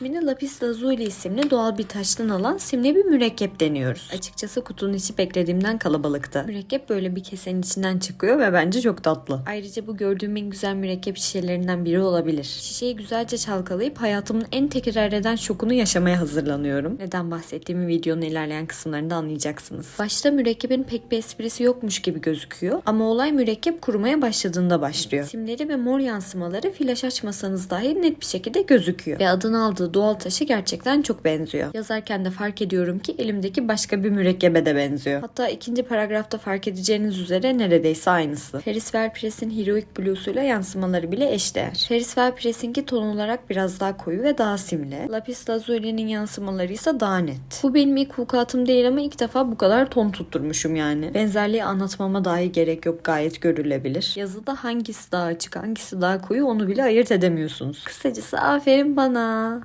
İsmini lapis lazuli isimli doğal bir taştan alan simli bir mürekkep deniyoruz. Açıkçası kutunun içi beklediğimden kalabalıktı. Mürekkep böyle bir kesenin içinden çıkıyor ve bence çok tatlı. Ayrıca bu gördüğüm en güzel mürekkep şişelerinden biri olabilir. Şişeyi güzelce çalkalayıp hayatımın en tekrar eden şokunu yaşamaya hazırlanıyorum. Neden bahsettiğimi videonun ilerleyen kısımlarında anlayacaksınız. Başta mürekkebin pek bir esprisi yokmuş gibi gözüküyor ama olay mürekkep kurumaya başladığında başlıyor. Simleri ve mor yansımaları flaş açmasanız dahi net bir şekilde gözüküyor. Ve adını aldığı doğal taşı gerçekten çok benziyor. Yazarken de fark ediyorum ki elimdeki başka bir mürekkebe de benziyor. Hatta ikinci paragrafta fark edeceğiniz üzere neredeyse aynısı. Ferris Wheel Heroic Blue'suyla yansımaları bile eşdeğer. Ferris Wheel ton olarak biraz daha koyu ve daha simli. Lapis Lazuli'nin yansımaları ise daha net. Bu benim ilk vukuatım değil ama ilk defa bu kadar ton tutturmuşum yani. Benzerliği anlatmama dahi gerek yok gayet görülebilir. Yazıda hangisi daha açık hangisi daha koyu onu bile ayırt edemiyorsunuz. Kısacası aferin bana.